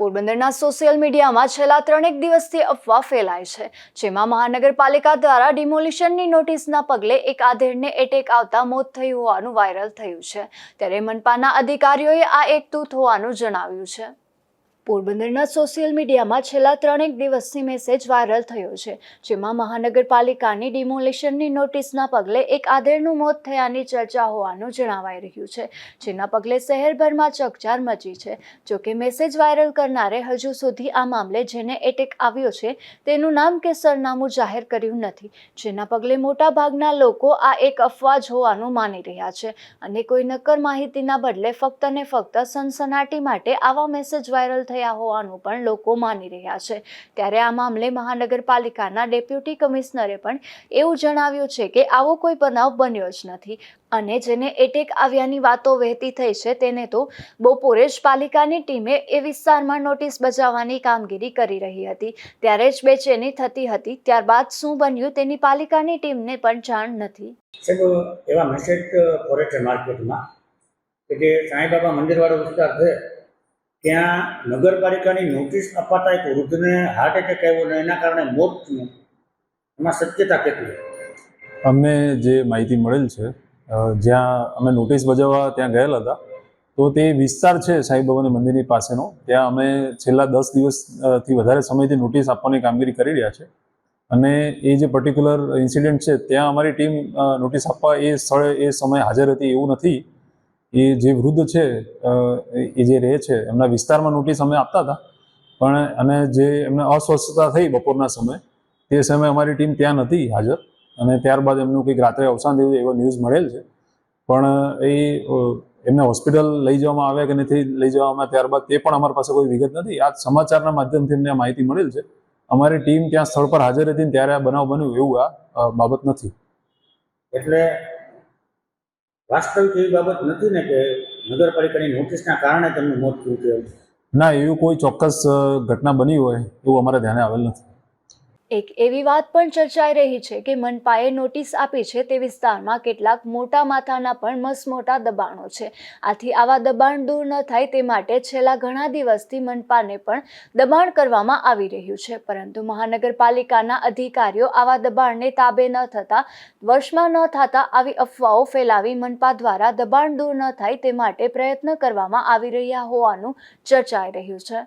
પોરબંદરના સોશિયલ મીડિયામાં છેલ્લા ત્રણેક દિવસથી અફવા ફેલાય છે, જેમાં મહાનગરપાલિકા દ્વારા ડિમોલિશનની નોટિસના પગલે એક આધેડને એટેક આવતા મોત થયું હોવાનું વાયરલ થયું છે. ત્યારે મનપાના અધિકારીઓએ આ એક તૂથ હોવાનું જણાવ્યું છે. પોરબંદરના સોશિયલ મીડિયામાં છેલ્લા ત્રણેક દિવસથી મેસેજ વાયરલ થયો છે, જેમાં મહાનગરપાલિકાની ડિમોલિશનની નોટિસના પગલે એક આધેડનું મોત થયાની ચર્ચા હોવાનું જણાવાઈ રહ્યું છે, જેના પગલે શહેરભરમાં ચકચાર મચી છે. જોકે મેસેજ વાયરલ કરનારે હજુ સુધી આ મામલે જેને એટેક આવ્યો છે, તેનું નામ કે સરનામું જાહેર કર્યું નથી, જેના પગલે મોટાભાગના લોકો આ એક અફવાજ હોવાનું માની રહ્યા છે અને કોઈ નક્કર માહિતીના બદલે ફક્ત ને ફક્ત સનસનાટી માટે આવા મેસેજ વાયરલ થયા હોવાનું પણ લોકો માની રહ્યા છે. ત્યારે આ મામલે મહાનગરપાલિકાના ડેપ્યુટી કમિશનરે પણ એવું જણાવ્યું છે કે આવો કોઈ બનાવ બન્યો જ નથી અને જેને એટેક આવ્યાની વાતો વહેતી થઈ છે તેને તો બપોરે જ પાલિકાની ટીમે એ વિસ્તારમાં નોટિસ બજાવવાની કામગીરી કરી રહી હતી. ત્યારે જ બેચેની થતી હતી. ત્યારબાદ શું બન્યું તેની પાલિકાની ટીમને પણ જાણ નથી. એવા મેસેજ ફોરેસ્ટ માર્કેટમાં કે જે સાંઈબાબા મંદિરવાળો વિસ્તાર છે ત્યાં નગરપાલિકાની નોટિસ અપાતા એક વૃદ્ધને હાર્ટ એટેક આવ્યો ને એના કારણે મોત થયું. એમાં સત્યતા કેટલી અમને જે માહિતી મળેલ છે જ્યાં અમે નોટિસ બજાવવા ત્યાં ગયેલા હતા, તો તે વિસ્તાર છે સાંઈબાબાની મંદિરની પાસેનો. ત્યાં અમે છેલ્લા દસ દિવસથી વધારે સમયથી નોટિસ આપવાની કામગીરી કરી રહ્યા છે. અને એ જે પર્ટિક્યુલર ઇન્સિડન્ટ છે, ત્યાં અમારી ટીમ નોટિસ આપવા એ સ્થળે, એ સમયે હાજર હતી એવું નથી. એ જે વૃદ્ધ છે એ જે રહે છે, એમના વિસ્તારમાં નોટિસ અમે આપતા હતા. પણ અને જે એમને અસ્વસ્થતા થઈ બપોરના સમયે, તે સમયે અમારી ટીમ ત્યાં નથી હાજર. અને ત્યારબાદ એમનું કંઈક રાત્રે અવસાન થયું એવો ન્યૂઝ મળેલ છે. પણ એ એમને હોસ્પિટલ લઈ જવામાં આવ્યા કે નથી લઈ જવામાં ત્યારબાદ તે પણ અમારી પાસે કોઈ વિગત નથી. આ સમાચારના માધ્યમથી એમને માહિતી મળેલ છે. અમારી ટીમ ત્યાં સ્થળ પર હાજર હતી ત્યારે આ બનાવ બન્યું એવું આ બાબત નથી. એટલે વાસ્તવિક એવી બાબત નથી ને કે નગરપાલિકાની નોટિસના કારણે તેમનું મોત થયું ના, એવું કોઈ ચોક્કસ ઘટના બની હોય એવું અમારે ધ્યાને આવેલ નથી. એક એવી વાત પણ ચર્ચાઈ રહી છે કે મનપાએ નોટિસ આપી છે તે વિસ્તારમાં કેટલાક મોટા માથાના પણ મસમોટા દબાણો છે. આથી આવા દબાણ દૂર ન થાય તે માટે છેલ્લા ઘણા દિવસથી મનપાને પણ દબાણ કરવામાં આવી રહ્યું છે. પરંતુ મહાનગરપાલિકાના અધિકારીઓ આવા દબાણને તાબે ન થતા વર્ષમાં ન થતા આવી અફવાઓ ફેલાવી મનપા દ્વારા દબાણ દૂર ન થાય તે માટે પ્રયત્ન કરવામાં આવી રહ્યા હોવાનું ચર્ચાઈ રહ્યું છે.